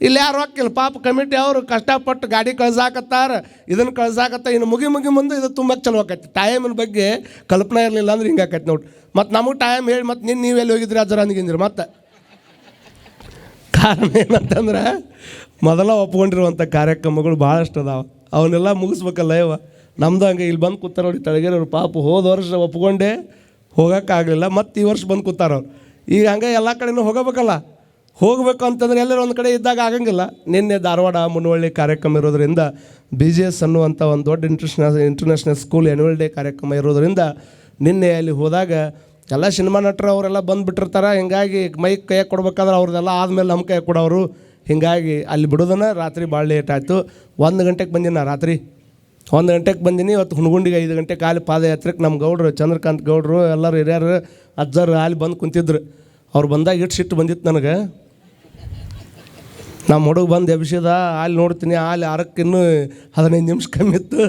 ಇಲ್ಲಿ ಯಾರು ರೊಕ್ಕಿಲ್ಲ ಪಾಪ ಕಮಿಟಿ ಅವರು ಕಷ್ಟಪಟ್ಟು ಗಾಡಿ ಕಳ್ಸಾಕತ್ತಾರ, ಇದನ್ನು ಕಳ್ಸಾಕತ್ತ, ಇನ್ನು ಮುಗಿ ಮುಗಿ ಮುಂದೆ ಇದು ತುಂಬ ಚಲೋ ಆಕೈತಿ. ಟೈಮಿನ ಬಗ್ಗೆ ಕಲ್ಪನೆ ಇರಲಿಲ್ಲ ಅಂದ್ರೆ ಹಿಂಗೆ ಆಕೈತಿ ನೋಡಿ. ಮತ್ತು ನಮಗೆ ಟೈಮ್ ಹೇಳಿ ಮತ್ತು ನಿನ್ನ ನೀವು ಎಲ್ಲಿ ಹೋಗಿದ್ರಿ ಅಜ್ಜರ ಅಂದ್ಗಿಂದ್ರಿ ಮತ್ತೆ? ಕಾರಣ ಏನಂತಂದ್ರೆ ಮೊದಲ ಒಪ್ಕೊಂಡಿರುವಂಥ ಕಾರ್ಯಕ್ರಮಗಳು ಭಾಳಷ್ಟು ಅದಾವ. ಅವನ್ನೆಲ್ಲ ಮುಗಿಸ್ಬೇಕಲ್ಲ ಇವ ನಮ್ದು ಹಂಗೆ ಇಲ್ಲಿ ಬಂದು ಕೂತಾರ ನೋಡಿ ತಳಗೇರವ್ರು ಪಾಪ ಹೋದ ವರ್ಷ ಒಪ್ಕೊಂಡೆ, ಹೋಗೋಕ್ಕಾಗಲಿಲ್ಲ, ಮತ್ತು ಈ ವರ್ಷ ಬಂದು ಕೂತಾರ ಈಗ ಹಂಗೆ ಎಲ್ಲ ಕಡೆನೂ ಹೋಗಬೇಕಲ್ಲ. ಹೋಗಬೇಕು ಅಂತಂದ್ರೆ ಎಲ್ಲರೂ ಒಂದು ಕಡೆ ಇದ್ದಾಗ ಆಗಂಗಿಲ್ಲ. ನಿನ್ನೆ ಧಾರವಾಡ ಮುನ್ವಳ್ಳಿ ಕಾರ್ಯಕ್ರಮ ಇರೋದರಿಂದ ಬಿ ಜಿ ಎಸ್ ಅನ್ನುವಂಥ ಒಂದು ದೊಡ್ಡ international international school annual day ಕಾರ್ಯಕ್ರಮ ಇರೋದರಿಂದ ನಿನ್ನೆ ಅಲ್ಲಿ ಹೋದಾಗ ಎಲ್ಲ ಸಿನಿಮಾ ನಟರು ಅವರೆಲ್ಲ ಬಂದುಬಿಟ್ಟಿರ್ತಾರೆ. ಹಿಂಗಾಗಿ ಮೈಕ್ ಕೈಯಾಗ ಕೊಡ್ಬೇಕಾದ್ರೆ ಅವ್ರದ್ದೆಲ್ಲ ಆದಮೇಲೆ ನಮ್ಮ ಕೈಯಾಗ ಕೊಡೋರು. ಹೀಗಾಗಿ ಅಲ್ಲಿ ಬಿಡೋದನ್ನ ರಾತ್ರಿ ಭಾಳ ಲೇಟ್ ಆಯಿತು. ಒಂದು ಗಂಟೆಗೆ ಬಂದಿನ ರಾತ್ರಿ? ಒಂದು ಗಂಟೆಗೆ ಬಂದೀನಿ, ಇವತ್ತು ಹುಣಗುಂಡಿಗೆ ಐದು ಗಂಟೆ ಕಾಲಿ ಪಾದಯಾತ್ರೆಗೆ ನಮ್ಮ ಗೌಡ್ರು, ಚಂದ್ರಕಾಂತ್ ಗೌಡ್ರು, ಎಲ್ಲರೂ ಹಿರಿಯರು, ಅಜ್ಜರು ಅಲ್ಲಿ ಬಂದು ಕುಂತಿದ್ರು. ಅವ್ರು ಬಂದಾಗ ಇಟ್ಟು ಸಿಟ್ಟು ಬಂದಿತ್ತು ನನಗೆ. ನಮ್ಮ ಹುಡುಗ ಬಂದು ಎಬ್ಸಿದ ಅಲ್ಲಿ ನೋಡ್ತೀನಿ ಅಲ್ಲಿ ಆರಕ್ಕೆ ಇನ್ನೂ ಹದಿನೈದು ನಿಮಿಷ ಕಮ್ಮಿ ಇತ್ತು.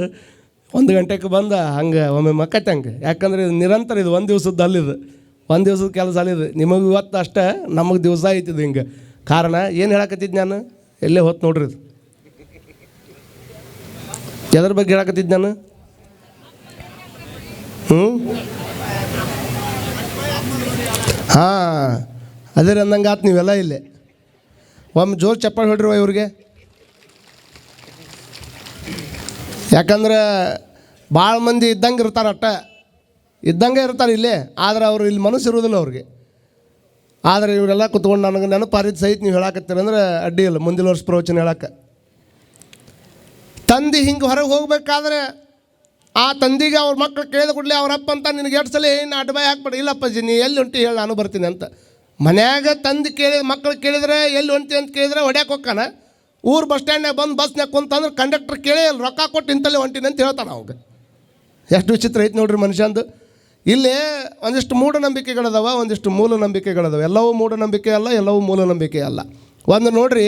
ಒಂದು ಗಂಟೆಗೆ ಬಂದ, ಹಂಗೆ ಒಮ್ಮೆ ಮಕ್ಕತ್ತೆ ಹಂಗೆ. ಯಾಕಂದ್ರೆ ಇದು ನಿರಂತರ ಇದು ಒಂದು ದಿವ್ಸದ ಅಲ್ಲಿದು ಒಂದು ದಿವ್ಸದ ಕೆಲಸ ಅಲ್ಲಿದು ನಿಮಗೆ ಇವತ್ತು ಅಷ್ಟೇ, ನಮಗೆ ದಿವಸ ಐತಿದು ಹಿಂಗೆ. ಕಾರಣ, ಏನು ಹೇಳಕತ್ತಿದ್ದು ನಾನು? ಎಲ್ಲೇ ಹೊತ್ತು ನೋಡ್ರಿ ಇದು. ಎದ್ರ ಬಗ್ಗೆ ಹೇಳಕತ್ತಿದ್ದು ನಾನು? ಹ್ಞೂ ಹಾಂ, ಅದೇ ಅಂದಂಗೆ ಆತು ನೀವೆಲ್ಲ ಇಲ್ಲೇ. ಒಮ್ಮೆ ಜೋರು ಚಪ್ಪಾಳೆ ಹೊಡ್ರಿವ ಇವ್ರಿಗೆ. ಯಾಕಂದ್ರೆ ಭಾಳ ಮಂದಿ ಇದ್ದಂಗೆ ಇರ್ತಾರೆ ಅಟ್ಟ ಇದ್ದಂಗೆ ಇರ್ತಾರೆ ಇಲ್ಲೇ, ಆದ್ರೆ ಅವರು ಇಲ್ಲಿ ಮನಸ್ಸು ಇರೋದಿಲ್ಲ ಅವ್ರಿಗೆ. ಆದರೆ ಇವರೆಲ್ಲ ಕುತ್ಕೊಂಡು ನನಗೆ ನೆನಪಾರಿದ ಸಹಿತ ನೀವು ಹೇಳಕತ್ತೀರಂದ್ರೆ ಅಡ್ಡಿ ಇಲ್ಲ ಮುಂದಿನ ವರ್ಷ ಪ್ರವಚನ ಹೇಳಕ್ಕೆ ತಂದೆ ಹಿಂಗೆ ಹೊರಗೆ ಹೋಗ್ಬೇಕಾದ್ರೆ ಆ ತಂದಿಗೆ ಅವ್ರ ಮಕ್ಳು ಕೇಳಿದ ಕೂಡಲೇ ಅವರಪ್ಪ ಅಂತ ನಿನಗೆ ಎರಡು ಸಲ ಏನು ಅಡ್ಬಾಯ್ ಹಾಕ್ಬೇಡಿ. ಇಲ್ಲಪ್ಪಾಜಿ ನೀ ಎಲ್ಲಿ ಹೊಂಟಿ ಹೇಳಿ, ನಾನು ಬರ್ತೀನಿ ಅಂತ. ಮನ್ಯಾಗ ತಂದು ಕೇಳಿ, ಮಕ್ಳು ಕೇಳಿದ್ರೆ ಎಲ್ಲಿ ಹೊಂಟಿ ಅಂತ ಕೇಳಿದ್ರೆ ಹೊಡ್ಯಾಕೆ ಹೋಗ್ಕಾನ ಊರು ಬಸ್ ಸ್ಟ್ಯಾಂಡ್ನಾಗ ಬಂದು ಬಸ್ನಾಗ ಕುಂತಂದ್ರೆ ಕಂಡಕ್ಟರ್ ಕೇಳಿ, ಅಲ್ಲಿ ರೊಕ್ಕ ಕೊಟ್ಟು ಇಂತಲ್ಲಿ ಹೊಂಟೀನಿ ಅಂತ ಹೇಳ್ತಾನೆ ಅವಾಗ. ಎಷ್ಟು ವಿಚಿತ್ರ ಐತೆ ನೋಡ್ರಿ ಮನುಷ್ಯಂದು ಇಲ್ಲಿ ಒಂದಿಷ್ಟು ಮೂಢನಂಬಿಕೆಗಳದಾವ ಒಂದಿಷ್ಟು ಮೂಢನಂಬಿಕೆಗಳದಾವ ಎಲ್ಲವೂ ಮೂಢನಂಬಿಕೆ ಅಲ್ಲ, ಎಲ್ಲವೂ ಮೂಢನಂಬಿಕೆ ಅಲ್ಲ. ಒಂದು ನೋಡ್ರಿ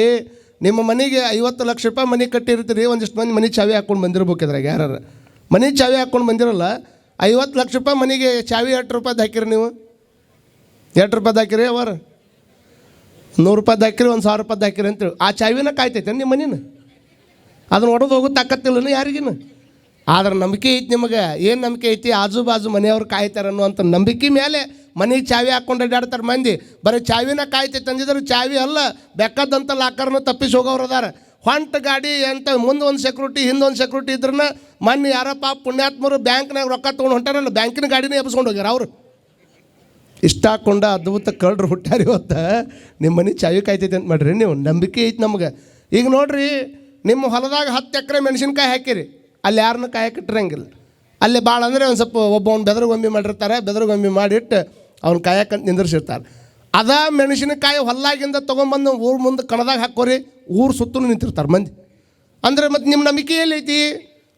ನಿಮ್ಮ ಮನೆಗೆ ಐವತ್ತು ಲಕ್ಷ ರೂಪಾಯಿ ಮನೆ ಕಟ್ಟಿರ್ತೀರಿ, ಒಂದಿಷ್ಟು ಮಂದಿ ಮನೆ ಚಾವಿ ಹಾಕ್ಕೊಂಡು ಬಂದಿರ್ಬೇಕು ಇದ್ರಾಗ ಯಾರು ಮನೆ ಚಾವಿ ಹಾಕ್ಕೊಂಡು ಬಂದಿರಲ್ಲ, ಐವತ್ತು ಲಕ್ಷ ರೂಪಾಯಿ ಮನೆಗೆ ಚಾವಿ ಎಷ್ಟು ರೂಪಾಯ್ದು ಹಾಕಿರಿ ನೀವು? ಎಷ್ಟು ರೂಪಾಯ್ದು ಹಾಕಿರಿ ಅವರು? ನೂರು ರೂಪಾಯ್ದು ಹಾಕಿರಿ, ಒಂದು ಸಾವಿರ ರೂಪಾಯ್ದು ಹಾಕಿರಿ ಅಂತೇಳಿ ಆ ಚಾವಿನ ಕಾಯ್ತೈತೆ ನಿಮ್ಮ ಮನೇನ? ಅದನ್ನ ಹೊಡೆದು ಹೋಗೋ ತಾಕತ್ತಿಲ್ಲನ ಯಾರಿಗಿನ? ಆದ್ರೆ ನಂಬಿಕೆ ಐತಿ ನಿಮಗೆ. ಏನು ನಂಬಿಕೆ ಐತಿ? ಆಜು ಬಾಜು ಮನೆಯವ್ರು ಕಾಯ್ತಾರೆ ಅನ್ನುವಂಥ ನಂಬಿಕೆ ಮೇಲೆ ಮನೆಗೆ ಚಾವಿ ಹಾಕ್ಕೊಂಡು ಅಡ್ಡಾಡ್ತಾರೆ ಮಂದಿ. ಬರೀ ಚಾವಿನ ಕಾಯ್ತಿ ತಂದಿದ್ರು ಚಾವಿ ಅಲ್ಲ, ಬೆಕ್ಕದಂತ ಲಾಕರ್ನ ತಪ್ಪಿಸಿ ಹೋಗೋರು ಅದಾರ. ಹೊಂಟ ಗಾಡಿ ಅಂತ ಮುಂದೆ ಒಂದು ಸೆಕ್ಯೂರಿಟಿ ಹಿಂದೊಂದು ಸೆಕ್ಯೂರಿಟಿ ಇದ್ರನ್ನ ಮೊನ್ನೆ ಯಾರಪ್ಪ ಪುಣ್ಯಾತ್ಮರು ಬ್ಯಾಂಕ್ನಾಗ ರೊಕ್ಕ ತೊಗೊಂಡು ಹೊಂಟಾರಲ್ಲ ಬ್ಯಾಂಕಿನ ಗಾಡಿನೇ ಎಬ್ಸ್ಕೊಂಡು ಹೋಗ್ಯಾರ ಅವರು. ಇಷ್ಟ ಹಾಕೊಂಡ ಅದ್ಭುತ ಕಳ್ರು ಹುಟ್ಟಾರ ಇವತ್ತು. ನಿಮ್ಮ ಮನೆ ಚಾವಿ ಕಾಯ್ತೈತೆ ಅಂತ ಮಾಡಿರಿ, ನೀವು ನಂಬಿಕೆ ಐತಿ ನಮ್ಗೆ. ಈಗ ನೋಡ್ರಿ, ನಿಮ್ಮ ಹೊಲದಾಗ ಹತ್ತು ಎಕರೆ ಮೆಣಸಿನ್ಕಾಯಿ ಹಾಕಿರಿ. ಅಲ್ಲಿ ಯಾರನ್ನ ಕಾಯಕ್ಕೆ ಇಟ್ಟಿರಂಗಿಲ್ಲ. ಅಲ್ಲಿ ಭಾಳ ಅಂದರೆ ಒಂದು ಸ್ವಲ್ಪ ಒಬ್ಬ ಬೆದರುಗೊಂಬಿ ಮಾಡಿರ್ತಾರೆ, ಬೆದರುಗೊಂಬಿ ಮಾಡಿಟ್ಟು ಅವ್ನ ಕಾಯಕ್ಕಂತ ನಿಂದಿರ್ಸಿರ್ತಾರೆ. ಅದ ಮೆಣಸಿನಕಾಯಿ ಹೊಲ್ಲಾಗಿಂದ ತೊಗೊಂಬಂದು ಊರು ಮುಂದೆ ಕಣದಾಗ ಹಾಕೋರಿ, ಊರು ಸುತ್ತಲೂ ನಿಂತಿರ್ತಾರೆ ಮಂದಿ. ಅಂದ್ರೆ ಮತ್ತು ನಿಮ್ಮ ನಂಬಿಕೆ ಎಲ್ಲೈತಿ?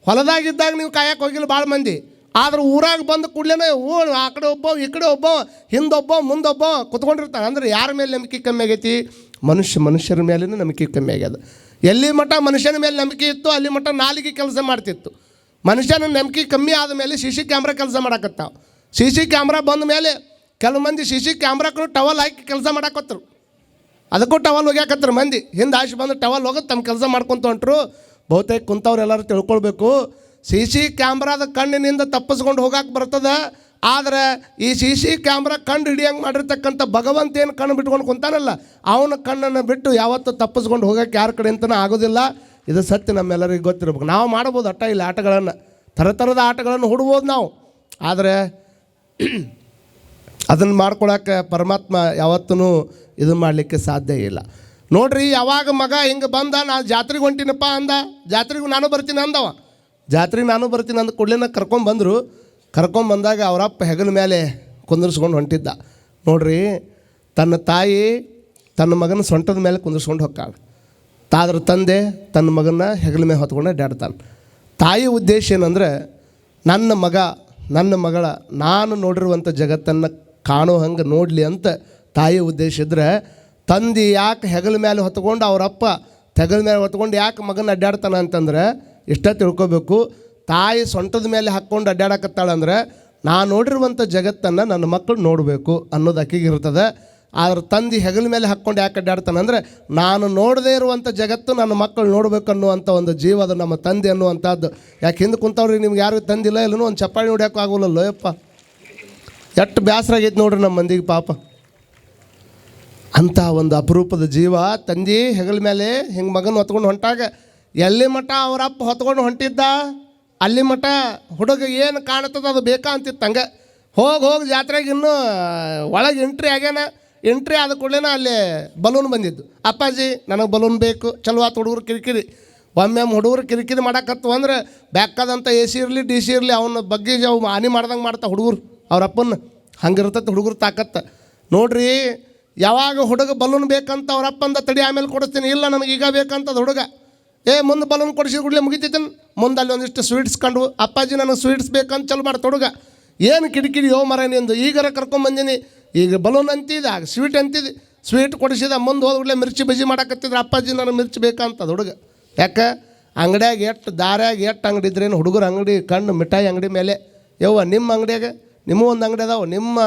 ಹೊಲದಾಗಿದ್ದಾಗ ನೀವು ಕಾಯಕ್ಕೆ ಹೋಗಿಲ್ಲ ಭಾಳ ಮಂದಿ. ಆದ್ರೆ ಊರಾಗ ಬಂದು ಕೂಡಲೇ ಊ ಆ ಕಡೆ ಒಬ್ಬ, ಈ ಕಡೆ ಒಬ್ಬ, ಹಿಂದೊಬ್ಬ, ಮುಂದೊಬ್ಬ ಕುತ್ಕೊಂಡಿರ್ತಾನೆ. ಅಂದ್ರೆ ಯಾರ ಮೇಲೆ ನಂಬಿಕೆ ಕಮ್ಮಿ ಆಗೈತಿ? ಮನುಷ್ಯ ಮನುಷ್ಯರ ಮೇಲೇ ನಂಬಿಕೆ ಕಮ್ಮಿ ಆಗ್ಯದ. ಎಲ್ಲಿ ಮಟ್ಟ ಮನುಷ್ಯನ ಮೇಲೆ ನಂಬಿಕೆ ಇತ್ತು ಅಲ್ಲಿ ಮಟ್ಟ ನಾಲಿಗೆ ಕೆಲಸ ಮಾಡ್ತಿತ್ತು. ಮನುಷ್ಯನ ನಂಬಿಕೆ ಕಮ್ಮಿ ಆದ ಮೇಲೆ ಸಿ ಸಿ ಕ್ಯಾಮ್ರಾ ಕೆಲಸ ಮಾಡಾಕತ್ತಾವ. ಸಿ ಸಿ ಕ್ಯಾಮ್ರಾ ಬಂದ ಮೇಲೆ ಕೆಲವು ಮಂದಿ ಸಿ ಸಿ ಕ್ಯಾಮ್ರಾಕ್ಕೂ ಟವಲ್ ಹಾಕಿ ಕೆಲಸ ಮಾಡಾಕತ್ತರು. ಅದಕ್ಕೂ ಟವಲ್ ಹೋಗ್ಯಾಕತ್ತರು ಮಂದಿ. ಹಿಂದೆ ಆಶೆ ಬಂದು ಟವಲ್ ಹೋಗಿ ತಮ್ಮ ಕೆಲಸ ಮಾಡ್ಕೊಂತ ಹೊಂಟ್ರು. ಬಹುತೇಕ ಕುಂತವ್ರು ಎಲ್ಲರೂ ತಿಳ್ಕೊಳ್ಬೇಕು. ಸಿ ಸಿ ಕ್ಯಾಮ್ರಾದ ಕಣ್ಣಿನಿಂದ ತಪ್ಪಿಸ್ಕೊಂಡು ಹೋಗಕ್ಕೆ ಬರ್ತದ. ಆದರೆ ಈ ಸಿ ಸಿ ಕ್ಯಾಮ್ರಾ ಕಂಡು ಹಿಡಿಯಂಗೆ ಮಾಡಿರ್ತಕ್ಕಂಥ ಭಗವಂತ ಏನು ಕಣ್ಣು ಬಿಟ್ಕೊಂಡು ಕುಂತಾನಲ್ಲ, ಅವನ ಕಣ್ಣನ್ನು ಬಿಟ್ಟು ಯಾವತ್ತೂ ತಪ್ಪಿಸ್ಕೊಂಡು ಹೋಗಕ್ಕೆ ಯಾರ ಕಡೆ ಅಂತಲೂ ಆಗೋದಿಲ್ಲ. ಇದು ಸತ್ಯ ನಮ್ಮೆಲ್ಲರಿಗೂ ಗೊತ್ತಿರ್ಬೇಕು. ನಾವು ಮಾಡ್ಬೋದು ಅಟ್ಟ ಇಲ್ಲ ಆಟಗಳನ್ನು, ಥರ ಥರದ ಆಟಗಳನ್ನು ಹುಡ್ಬೋದು ನಾವು. ಆದರೆ [clears throat] ಅದನ್ನು ಮಾಡ್ಕೊಳಕ್ಕೆ ಪರಮಾತ್ಮ ಯಾವತ್ತೂ ಇದು ಮಾಡಲಿಕ್ಕೆ ಸಾಧ್ಯ ಇಲ್ಲ. ನೋಡ್ರಿ, ಯಾವಾಗ ಮಗ ಹಿಂಗೆ ಬಂದ ನಾನು ಜಾತ್ರೆಗೆ ಹೊಂಟಿನಪ್ಪ ಅಂದ, ಜಾತ್ರೆಗೂ ನಾನು ಬರ್ತೀನಿ ಅಂದವ. ಜಾತ್ರೆಗೆ ನಾನು ಬರ್ತೀನಿ ಅಂದ ಕೂಡಲೇ ಕರ್ಕೊಂಬಂದರು ಕರ್ಕೊಂಬಂದಾಗ ಅವರಪ್ಪ ಹೆಗಲ ಮೇಲೆ ಕುಂದರ್ಸ್ಕೊಂಡು ಹೊಂಟಿದ್ದ. ನೋಡ್ರಿ, ತನ್ನ ತಾಯಿ ತನ್ನ ಮಗನ ಸೊಂಟದ ಮೇಲೆ ಕುಂದಿರ್ಸ್ಕೊಂಡು ಹೊಕ್ಕಾಳ. ತಾದ್ರ ತಂದೆ ತನ್ನ ಮಗನ ಹೆಗಲ ಮೇಲೆ ಹೊತ್ಕೊಂಡು ಅಡ್ಡಾಡ್ತಾನೆ ತಾಯಿ ಉದ್ದೇಶ ಏನಂದ್ರೆ, ನನ್ನ ಮಗ, ನನ್ನ ಮಗಳ, ನಾನು ನೋಡಿರುವಂಥ ಜಗತ್ತನ್ನು ಕಾಣೋ ಹಂಗೆ ನೋಡಲಿ ಅಂತ ತಾಯಿ ಉದ್ದೇಶ ಇದ್ರೆ, ತಂದೆ ಯಾಕೆ ಹೆಗಲ ಮೇಲೆ ಹೊತ್ಕೊಂಡು ಅವರಪ್ಪ ತೆಗಲ ಮೇಲೆ ಹೊತ್ಕೊಂಡು ಯಾಕೆ ಮಗನ ಅಡ್ಡಾಡ್ತಾನೆ ಅಂತಂದ್ರೆ, ಇಷ್ಟ ತಿಳ್ಕೊಬೇಕು. ತಾಯಿ ಸೊಂಟದ ಮೇಲೆ ಹಾಕ್ಕೊಂಡು ಅಡ್ಡಾಡಕತ್ತಾಳಂದ್ರೆ ನಾನು ನೋಡಿರುವಂಥ ಜಗತ್ತನ್ನು ನನ್ನ ಮಕ್ಕಳು ನೋಡಬೇಕು ಅನ್ನೋದು ಅಕ್ಕಿಗೆ ಇರ್ತದೆ. ಆದ್ರೆ ತಂದೆ ಹೆಗಲ ಮೇಲೆ ಹಾಕ್ಕೊಂಡು ಯಾಕೆ ಅಡ್ಡಾಡ್ತಾನೆ ಅಂದರೆ ನಾನು ನೋಡದೇ ಇರುವಂಥ ಜಗತ್ತು ನನ್ನ ಮಕ್ಕಳು ನೋಡಬೇಕು ಅನ್ನುವಂಥ ಒಂದು ಜೀವ ಅದು ನಮ್ಮ ತಂದೆ ಅನ್ನುವಂಥದ್ದು ಯಾಕೆ ಹಿಂದೆ ಕುಂತವ್ರಿಗೆ ನಿಮ್ಗೆ ಯಾರಿಗೂ ತಂದಿಲ್ಲ ಇಲ್ಲೂ ಒಂದು ಚಪ್ಪಾಳಿ ನೋಡ್ಯಾಕೆ ಆಗೋಲ್ಲಲ್ಲೋ ಯಪ್ಪ. ಎಷ್ಟು ಬೇಸರ ಆಗೈತೆ ನೋಡ್ರಿ ನಮ್ಮ ಮಂದಿಗೆ ಪಾಪ. ಅಂಥ ಒಂದು ಅಪರೂಪದ ಜೀವ ತಂದೆ ಹೆಗಲ ಮೇಲೆ ಹಿಂಗೆ ಮಗನ ಹೊತ್ಕೊಂಡು ಹೊಂಟಾಗ, ಎಲ್ಲಿ ಮಠ ಅವರಪ್ಪ ಹೊತ್ಕೊಂಡು ಹೊಂಟಿದ್ದ? ಅಲ್ಲಿ ಮಠ ಹುಡುಗ ಏನು ಕಾಣುತ್ತದ ಅದು ಬೇಕಾ ಅಂತಿತ್ತು ಹಂಗೆ. ಹೋಗಿ ಹೋಗಿ ಜಾತ್ರೆಗೆ ಇನ್ನೂ ಒಳಗೆ ಎಂಟ್ರಿ ಆಗ್ಯಾನ. ಎಂಟ್ರಿ ಆದ ಕೂಡಲೇ ಅಲ್ಲಿ ಬಲೂನ್ ಬಂದಿದ್ದು. ಅಪ್ಪಾಜಿ, ನನಗೆ ಬಲೂನ್ ಬೇಕು. ಚಲೋ ಆತು ಹುಡುಗರು ಕಿರಿಕಿರಿ. ಒಮ್ಮೆ ಹುಡುಗರು ಕಿರಿಕಿರಿ ಮಾಡಕತ್ತು ಅಂದ್ರೆ ಬ್ಯಾಕದಂಥ ಎ ಸಿ ಇರಲಿ, ಡಿ ಸಿ ಇರಲಿ, ಅವನ ಬಗ್ಗೆ ಅವು ಹಾನಿ ಮಾಡ್ದಂಗೆ ಮಾಡ್ತಾ ಹುಡುಗರು. ಅವ್ರ ಅಪ್ಪನ ಹಂಗಿರ್ತೈತೆ ಹುಡುಗರು ತಾಕತ್ತ. ನೋಡ್ರಿ, ಯಾವಾಗ ಹುಡುಗ ಬಲೂನ್ ಬೇಕಂತ ಅವ್ರ ಅಪ್ಪಂದ ತಡಿ ಆಮೇಲೆ ಕೊಡಿಸ್ತೀನಿ. ಇಲ್ಲ ನನಗೆ ಈಗ ಬೇಕಂತದ ಹುಡುಗ. ಏ, ಮುಂದೆ ಬಲೂನ್ ಕೊಡಿಸಿ ಕೂಡಲೇ ಮುಗಿತೈತೇನು ಮುಂದೆ ಅಲ್ಲಿ ಒಂದಿಷ್ಟು ಸ್ವೀಟ್ಸ್ ಕಂಡು ಅಪ್ಪಾಜಿ ನನಗೆ ಸ್ವೀಟ್ಸ್ ಬೇಕಂತ ಚಲೋ ಮಾಡಿ ತೊಡಗ ಏನು ಕಿಡಿಕಿಡಿ ಯೋ ಮರ ನಿಂದು? ಈಗಾರ ಕರ್ಕೊಂಬಂದಿನಿ ಈಗ ಬಲೂನ್ ಅಂತಿದೆ, ಆಗ ಸ್ವೀಟ್ ಅಂತಿದೆ. ಸ್ವೀಟ್ ಕೊಡಿಸಿದ, ಮುಂದೆ ಹೋದ್ಕೂಡಲೇ ಮಿರ್ಚಿ ಬಜಿ ಮಾಡಕತ್ತಿದ್ರೆ. ಅಪ್ಪಾಜಿ ನನಗೆ ಮಿರ್ಚಿ ಬೇಕಂತ ಹುಡುಗ. ಯಾಕೆ? ಅಂಗಡಿಯಾಗ ಎಷ್ಟು, ದಾರ್ಯಾಗ ಎಷ್ಟು ಅಂಗಡಿ ಇದ್ರೇನು ಹುಡುಗರ ಅಂಗಡಿ, ಕಣ್ಣು ಮಿಠಾಯಿ ಅಂಗಡಿ ಮೇಲೆ. ಯವ್ವ, ನಿಮ್ಮ ಅಂಗಡಿಯಾಗ? ನಿಮ್ಮ ಒಂದು ಅಂಗಡಿ ಅದಾವೆ. ನಿಮ್ಮ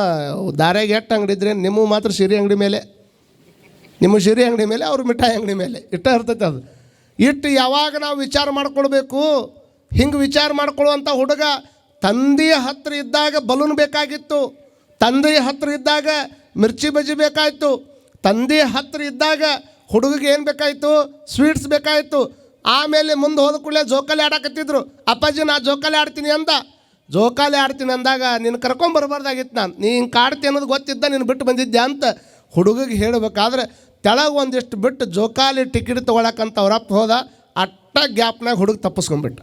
ದಾರ್ಯಾಗ ಎಷ್ಟು ಅಂಗಡಿ ಇದ್ರೇನು ನಿಮ್ಮ ಮಾತ್ರ ಸಿರಿ ಅಂಗಡಿ ಮೇಲೆ. ನಿಮ್ಮ ಸಿರಿ ಅಂಗಡಿ ಮೇಲೆ, ಅವ್ರ ಮಿಠಾಯಿ ಅಂಗಡಿ ಮೇಲೆ. ಇಟ್ಟ ಇರ್ತೈತೆ ಅದು. ಇಟ್ಟು ಯಾವಾಗ ನಾವು ವಿಚಾರ ಮಾಡ್ಕೊಳ್ಬೇಕು? ಹಿಂಗೆ ವಿಚಾರ ಮಾಡ್ಕೊಳ್ಳುವಂಥ ಹುಡುಗ ತಂದೆಯ ಹತ್ರ ಇದ್ದಾಗ ಬಲೂನ್ ಬೇಕಾಗಿತ್ತು. ತಂದೆಯ ಹತ್ರ ಇದ್ದಾಗ ಮಿರ್ಚಿ ಬಜ್ಜಿ ಬೇಕಾಯಿತು. ತಂದೆಯ ಹತ್ರ ಇದ್ದಾಗ ಹುಡುಗಿಗೆ ಏನು ಬೇಕಾಯಿತು? ಸ್ವೀಟ್ಸ್ ಬೇಕಾಯಿತು. ಆಮೇಲೆ ಮುಂದೆ ಹೋದ ಕೂಡಲೇ ಜೋಕಾಲಿ ಆಡಕತ್ತಿದ್ರು. ಅಪ್ಪಾಜಿ, ನಾ ಜೋಕಾಲಿ ಆಡ್ತೀನಿ ಅಂದ. ಜೋಕಾಲಿ ಆಡ್ತೀನಿ ಅಂದಾಗ ನೀನು ಕರ್ಕೊಂಬರ್ಬಾರ್ದಾಗಿತ್ತು ನಾನು. ನೀನು ಹಿಂಗೆ ಕಾಡ್ತಿ ಅನ್ನೋದು ಗೊತ್ತಿದ್ದ, ನೀನು ಬಿಟ್ಟು ಬಂದಿದ್ದೆ ಅಂತ ಹುಡುಗಿಗೆ ಹೇಳಬೇಕಾದ್ರೆ ತೆಳಗೆ ಒಂದಿಷ್ಟು ಬಿಟ್ಟು ಜೋಕಾಲಿ ಟಿಕೆಟ್ ತೊಗೊಳಕಂತ ಅವ್ರಪ್ಪ ಹೋದ, ಅಟ್ಟ ಗ್ಯಾಪ್ನಾಗ ಹುಡುಗ ತಪ್ಪಿಸ್ಕೊಂಡ್ಬಿಟ್ಟ.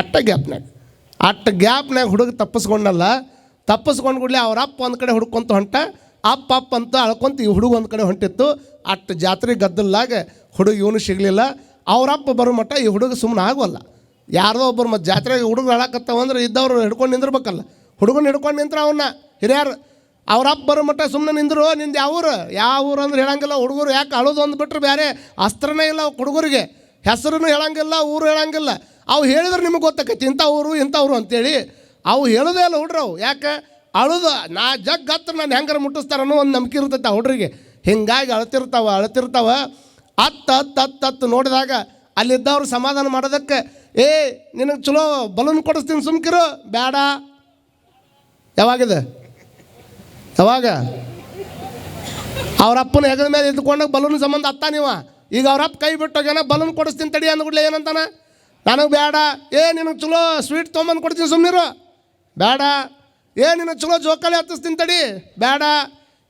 ಅಟ್ಟ ಗ್ಯಾಪ್ನಾಗ ಅಟ್ಟ ಗ್ಯಾಪ್ನಾಗ ಹುಡುಗ ತಪ್ಪಿಸ್ಕೊಂಡಲ್ಲ ತಪ್ಪಿಸ್ಕೊಂಡು ಕೂಡಲೇ ಅವ್ರ ಅಪ್ಪ ಒಂದು ಕಡೆ ಹುಡ್ಕೊಂತ ಹೊಂಟ, ಅಪ್ಪ ಅಪ್ಪ ಅಂತ ಅಳ್ಕೊಂತ ಈ ಹುಡುಗ ಒಂದು ಕಡೆ ಹೊಂಟಿತ್ತು. ಅಟ್ಟ ಜಾತ್ರೆ ಗದ್ದಲ್ಲಾಗ ಹುಡುಗ ಇವನು ಸಿಗಲಿಲ್ಲ. ಅವರಪ್ಪ ಬರೋ ಮಟ್ಟ ಈ ಹುಡುಗ ಸುಮ್ಮನೆ ಆಗೋಲ್ಲ ಯಾರದೋ ಒಬ್ಬರು ಮತ್ತು ಜಾತ್ರೆಗೆ ಹುಡುಗ ಹೇಳಕತ್ತವಂದ್ರೆ ಇದ್ದವ್ರು ಹಿಡ್ಕೊಂಡು ನಿಂದಿರ್ಬೇಕಲ್ಲ. ಹುಡುಗನ ಹಿಡ್ಕೊಂಡು ನಿಂತ್ರ ಅವನ್ನ ಹಿರಿಯರು ಅವ್ರಪ್ಪ ಬರೋ ಮಟ್ಟ ಸುಮ್ಮನೆ ನಿಂದರು, ನಿಂದು ಯಾವ ಊರು? ಯಾವ ಊರು ಅಂದ್ರೆ ಹೇಳಂಗಿಲ್ಲ, ಹುಡುಗರು ಯಾಕೆ ಅಳೋದು ಅಂದ್ಬಿಟ್ರೆ ಬೇರೆ ಅಸ್ತ್ರನೇ ಇಲ್ಲ ಹುಡುಗರಿಗೆ ಹೆಸರನ್ನು ಹೇಳಂಗಿಲ್ಲ, ಊರು ಹೇಳಂಗಿಲ್ಲ. ಅವು ಹೇಳಿದ್ರೆ ನಿಮಗೆ ಗೊತ್ತಾಕೈತಿ, ಇಂಥ ಊರು ಇಂಥ ಊರು ಅಂತೇಳಿ. ಅವು ಹೇಳೋದೇ ಇಲ್ಲ ಹುಡ್ರು ಯಾಕೆ? ಅಳುದು, ನಾ ಜಗ್ ಹತ್ರ ನಾನು ಹೆಂಗಾರ ಮುಟ್ಟಿಸ್ತಾರ ಅನ್ನೋ ಒಂದು ನಂಬಿಕೆ ಇರ್ತೈತೆ ಆ ಹುಡ್ರಿಗೆ. ಹಿಂಗಾಗಿ ಅಳ್ತಿರ್ತಾವ ಅಳ್ತಿರ್ತಾವ. ಹತ್ತು ಹತ್ತು ಹತ್ತು ನೋಡಿದಾಗ ಅಲ್ಲಿದ್ದವ್ರು ಸಮಾಧಾನ ಮಾಡೋದಕ್ಕೆ, ಏ, ನಿನಗೆ ಚಲೋ ಬಲೂನ್ ಕೊಡಿಸ್ತೀನಿ ಸುಮ್ಕಿರು, ಬೇಡ. ಯಾವಾಗಿದೆ? ಯಾವಾಗ ಅವ್ರ ಅಪ್ಪನ ಹೆಗಲ ಮೇಲೆ ಇದ್ಕೊಂಡಾಗ ಬಲೂನ್ ಸಂಬಂಧ ಅತ್ತ ನೀವ. ಈಗ ಅವ್ರ ಅಪ್ಪ ಕೈ ಬಿಟ್ಟೋಗ್ಯಾನ ಬಲೂನ್ ಕೊಡಿಸ್ತೀನಿ ತಡಿ ಅಂದ್ಬಿಡ್ಲೆ ಏನಂತಾನ? ನನಗೆ ಬೇಡ. ಏ, ನಿನಗೆ ಚಲೋ ಸ್ವೀಟ್ ತೊಗೊಂಬಂದು ಕೊಡ್ತೀನಿ ಸುಮ್ಮನಿರು ಬೇಡ. ಏ, ನಿನಗೆ ಚಲೋ ಜೋಕಾಲಿ ಹತ್ತಿಸ್ತೀನಿ ತಡಿ. ಬೇಡ.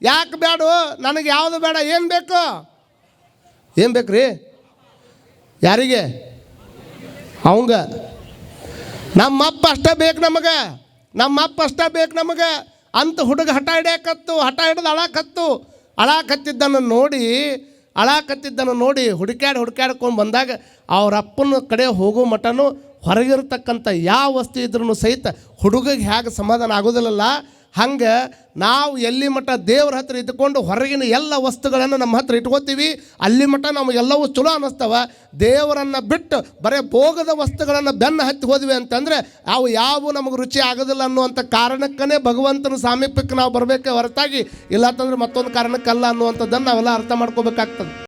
ಯಾಕೆ ಬೇಡ ನನಗೆ ಯಾವುದು ಬೇಡ? ಏನು ಬೇಕು? ಏನು ಬೇಕು ರೀ ಯಾರಿಗೆ? ಅವಂಗ. ನಮ್ಮಪ್ಪ ಅಷ್ಟೇ ಬೇಕು ನಮಗೆ. ನಮ್ಮಪ್ಪ ಅಷ್ಟೇ ಬೇಕು ನಮಗೆ. ಅಂತ ಹುಡುಗ ಹಠ ಹಿಡಿಯಕತ್ತು, ಹಠ ಹಿಡಿದು ಅಳಾಕತ್ತು. ಅಳಾಕತ್ತಿದ್ದನ್ನು ನೋಡಿ ಅಳಾಕತ್ತಿದ್ದನ್ನು ನೋಡಿ ಹುಡುಕ್ಯಾಡಿ ಹುಡುಕ್ಯಾಡ್ಕೊಂಡು ಬಂದಾಗ ಅವ್ರ ಅಪ್ಪನ ಕಡೆ ಹೋಗೋ ಮಟನು ಹೊರಗಿರ್ತಕ್ಕಂಥ ಯಾವ ವಸ್ತು ಇದ್ರೂ ಸಹಿತ ಹುಡುಗಿಗೆ ಹೇಗೆ ಸಮಾಧಾನ ಆಗೋದಿಲ್ಲಲ್ಲ. ಹಂಗೆ ನಾವು ಎಲ್ಲಿ ಮಟ್ಟ ದೇವ್ರ ಹತ್ರ ಇದ್ಕೊಂಡು ಹೊರಗಿನ ಎಲ್ಲ ವಸ್ತುಗಳನ್ನು ನಮ್ಮ ಹತ್ರ ಇಟ್ಕೋತೀವಿ, ಅಲ್ಲಿ ಮಟ್ಟ ನಮಗೆಲ್ಲವೂ ಚಲೋ ಅನ್ನಿಸ್ತವ ದೇವರನ್ನು ಬಿಟ್ಟು ಬರೀ ಭೋಗದ ವಸ್ತುಗಳನ್ನು ಬೆನ್ನು ಹತ್ತಿ ಹೋದ್ವಿ ಅಂತಂದರೆ ಅವು ಯಾವ ನಮಗೆ ರುಚಿ ಆಗೋದಿಲ್ಲ ಅನ್ನುವಂಥ ಕಾರಣಕ್ಕೇ ಭಗವಂತನ ಸಾಮೀಪ್ಯಕ್ಕೆ ನಾವು ಬರಬೇಕೆ ಹೊರತಾಗಿ ಇಲ್ಲ ಅಂತಂದ್ರೆ ಮತ್ತೊಂದು ಕಾರಣಕ್ಕಲ್ಲ ಅನ್ನುವಂಥದ್ದನ್ನು ನಾವೆಲ್ಲ ಅರ್ಥ ಮಾಡ್ಕೋಬೇಕಾಗ್ತದೆ.